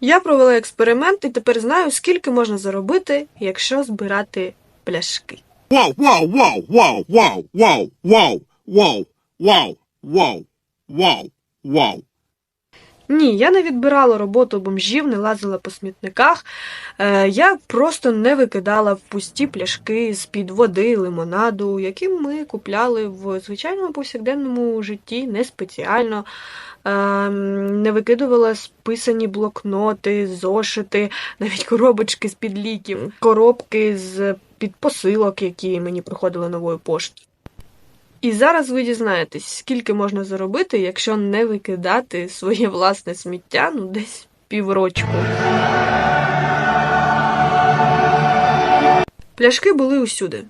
Я провела експеримент і тепер знаю, скільки можна заробити, якщо збирати пляшки. Вау, вау, вау, вау, вау, вау, вау, вау, вау, вау, вау, whoa. Ні, я не відбирала роботу бомжів, не лазила по смітниках. Е, я просто не викидала в пусті пляшки з-під води, лимонаду, які ми купляли в звичайному повсякденному житті, не спеціально. Е, не викидувала списані блокноти, зошити, навіть коробочки з-під ліків, коробки з-під посилок, які мені приходили новою поштою. І зараз ви дізнаєтесь, скільки можна заробити, якщо не викидати своє власне сміття, ну десь піврочку. Пляшки були усюди.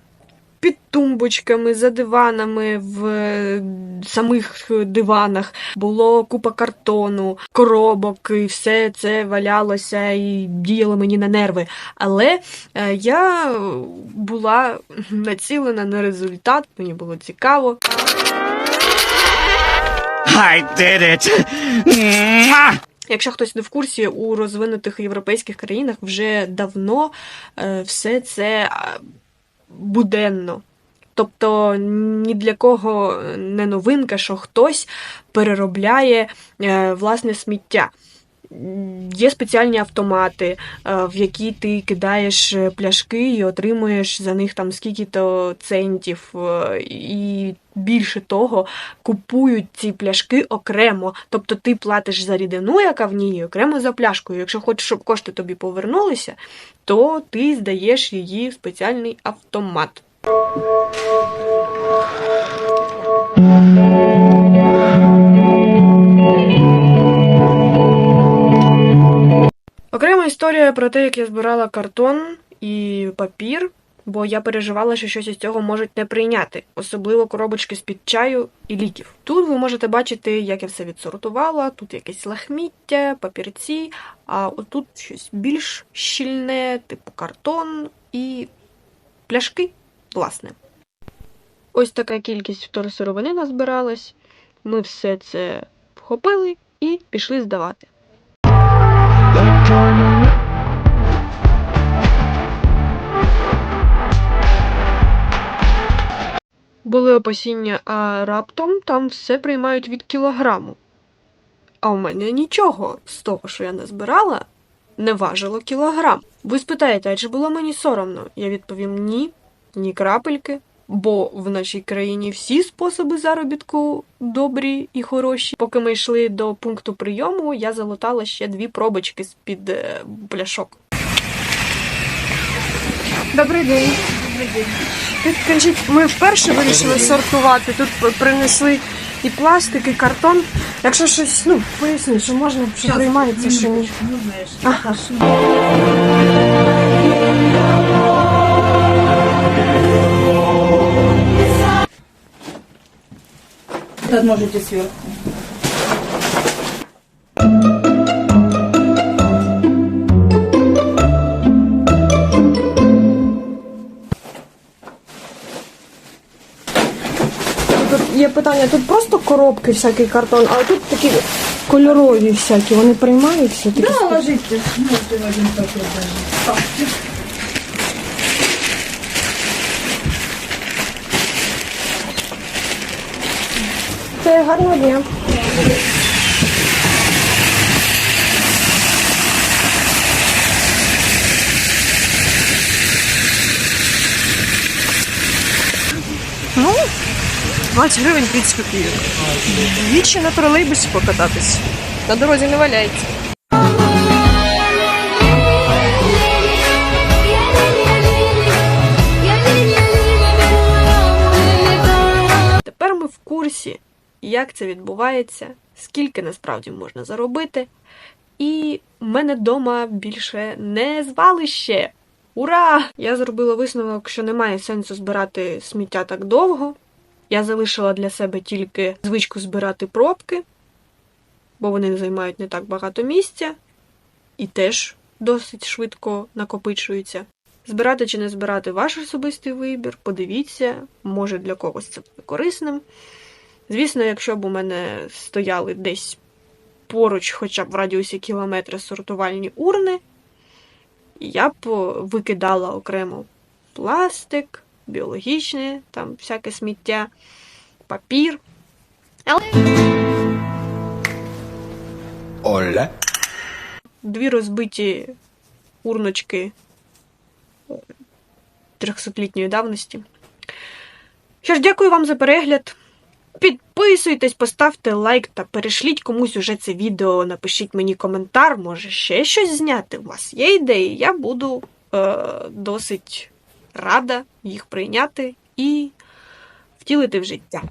Під тумбочками, за диванами, в е, самих диванах було купа картону, коробок, і все це валялося і діяло мені на нерви. Але е, я була націлена на результат, мені було цікаво. I did it! Якщо хтось не в курсі, у розвинутих європейських країнах вже давно е, все це буденно. Тобто ні для кого не новинка, що хтось переробляє е, власне сміття. Є спеціальні автомати, е, в які ти кидаєш е, пляшки і отримуєш за них там скільки-то центів. е, І більше того, купують ці пляшки окремо. Тобто ти платиш за рідину, яка в ній, окремо за пляшкою. Якщо хочеш, щоб кошти тобі повернулися, то ти здаєш її в спеціальний автомат. Історія про те, як я збирала картон і папір, бо я переживала, що щось із цього можуть не прийняти, особливо коробочки з-під чаю і ліків. Тут ви можете бачити, як я все відсортувала, тут якесь лахміття, папірці, а отут щось більш щільне, типу картон і пляшки, власне. Ось така кількість вторсировини назбиралась. Ми все це вхопили і пішли здавати. Були опасіння, а раптом там все приймають від кілограму. А у мене нічого з того, що я назбирала, не важило кілограм. Ви спитаєте, а чи було мені соромно? Я відповім ні, ні крапельки, бо в нашій країні всі способи заробітку добрі і хороші. Поки ми йшли до пункту прийому, я залутала ще дві пробочки з-під е, пляшок. Добрий день. Підкажіть, ми вперше вирішили сортувати. Тут принесли і пластик, і картон. Якщо щось, ну, поясни, що можна, що приймається, що ні. Ага. Тут можете сверху. Питання, тут просто коробки, всякий картон, а тут такі кольорові всякі, вони приймаються. Такі Да, ложите, можете в один пакет даже. Це гарного дня. 20 гривень 30 копійок. Двічі на тролейбусі покататись. На дорозі не валяється. Тепер ми в курсі, як це відбувається, скільки насправді можна заробити. І в мене вдома більше не звалище. Ура! Я зробила висновок, що немає сенсу збирати сміття так довго. Я залишила для себе тільки звичку збирати пробки, бо вони займають не так багато місця і теж досить швидко накопичуються. Збирати чи не збирати ваш особистий вибір, подивіться, може для когось це буде корисним. Звісно, якщо б у мене стояли десь поруч, хоча б в радіусі кілометра, сортувальні урни, я б викидала окремо пластик, біологічне, там всяке сміття, папір. Але Hola. дві розбиті урночки 300-літньої давності. Що ж, дякую вам за перегляд. Підписуйтесь, поставте лайк та перешліть комусь уже це відео. Напишіть мені коментар, може ще щось зняти. У вас є ідеї. Я буду е, досить рада їх прийняти і втілити в життя.